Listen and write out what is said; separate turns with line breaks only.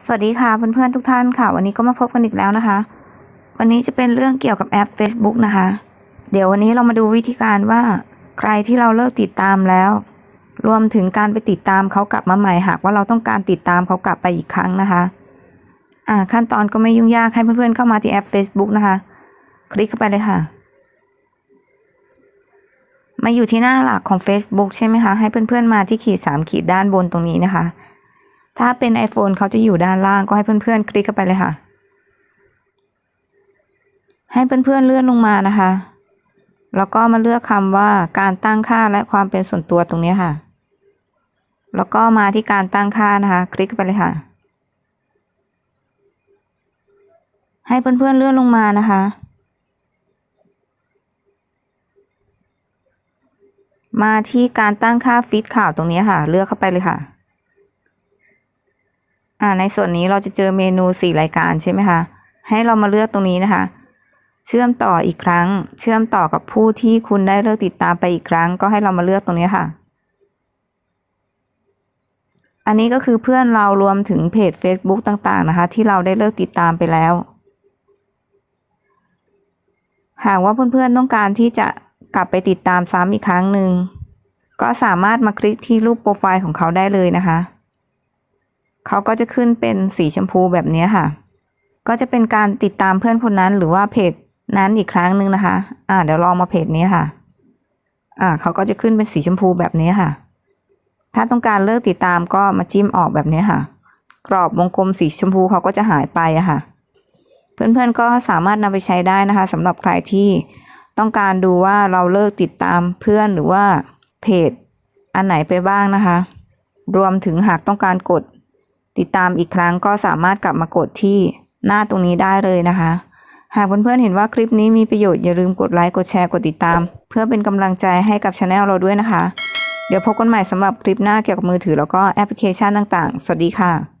สวัสดีค่ะเพื่อนๆทุกท่านค่ะ วันนี้ก็มาพบกันอีกแล้วนะคะ วันนี้จะเป็นเรื่องเกี่ยวกับแอป Facebook นะคะ เดี๋ยววันนี้เรามาดูวิธีการว่า ใครที่เราเลิกติดตามแล้ว รวมถึงการไปติดตามเขากลับมาใหม่หากว่าเราต้องการติดตามเขากลับไปอีกครั้งนะคะอ่าขั้นตอนก็ไม่ยุ่งยากให้เพื่อนๆเข้ามาที่แอป Facebook นะคะ คลิกเข้าไปเลยค่ะ มาอยู่ที่หน้าหลักของ Facebook ใช่ไหมคะให้เพื่อนๆมาที่ขีดสามขีดด้านบนตรงนี้นะคะ ถ้าเป็น iPhone เขาจะอยู่ด้านล่างก็ให้เพื่อนๆ คลิกเข้าไปเลยค่ะ ให้เพื่อนๆเลื่อนลงมานะคะ แล้วก็มาเลือกคำว่าการตั้งค่าและความเป็นส่วนตัวตรงนี้ค่ะ แล้วก็มาที่การตั้งค่านะคะ คลิกไปเลยค่ะ ให้เพื่อนๆเลื่อนลงมานะคะ มาที่การตั้งค่าฟีดข่าวตรงนี้ค่ะ เลือกเข้าไปเลยค่ะ อ่าในส่วนนี้เราจะเจอเมนูสี่รายการใช่ไหมคะ ให้เรามาเลือกตรงนี้นะคะ เชื่อมต่ออีกครั้ง เชื่อมต่อกับผู้ที่คุณได้เลิกติดตามไปอีกครั้ง ก็ให้เรามาเลือกตรงนี้ค่ะ อันนี้ก็คือเพื่อนเรารวมถึงเพจ Facebook ต่างๆนะคะ ที่เราได้เลิกติดตามไปแล้ว หากว่าเพื่อนๆต้องการที่จะกลับไปติดตามซ้ำอีกครั้งหนึ่งก็สามารถมาคลิกที่รูปโปรไฟล์ของเขาได้เลยนะคะ เขาก็จะขึ้นเป็นสีชมพูแบบนี้ค่ะ ก็จะเป็นการติดตามเพื่อนคนนั้นหรือว่าเพจนั้นอีกครั้งหนึ่งนะคะ อ่า เดี๋ยวลองมาเพจนี้ค่ะ อ่า เขาก็จะขึ้นเป็นสีชมพูแบบนี้ค่ะ ถ้าต้องการเลิกติดตามก็มาจิ้มออกแบบนี้ค่ะ กรอบวงกลมสีชมพูเขาก็จะหายไปอะค่ะ เพื่อนๆก็สามารถนำไปใช้ได้นะคะสำหรับใครที่ต้องการดูว่าเราเลิกติดตามเพื่อนหรือว่าเพจอันไหนไปบ้างนะคะ รวมถึงหากต้องการกด ติดตามอีกครั้งก็สามารถกลับมากดที่หน้าตรงนี้ได้เลยนะคะ หากเพื่อนๆเห็นว่าคลิปนี้มีประโยชน์อย่าลืมกดไลค์กดแชร์กดติดตาม เพื่อเป็นกำลังใจให้กับช anel เราด้วยนะคะ เดี๋ยวพบกันใหม่สำหรับคลิปหน้าเกี่ยวกับมือถือแล้วก็แอปพลิเคชันต่างๆ สวัสดีค่ะ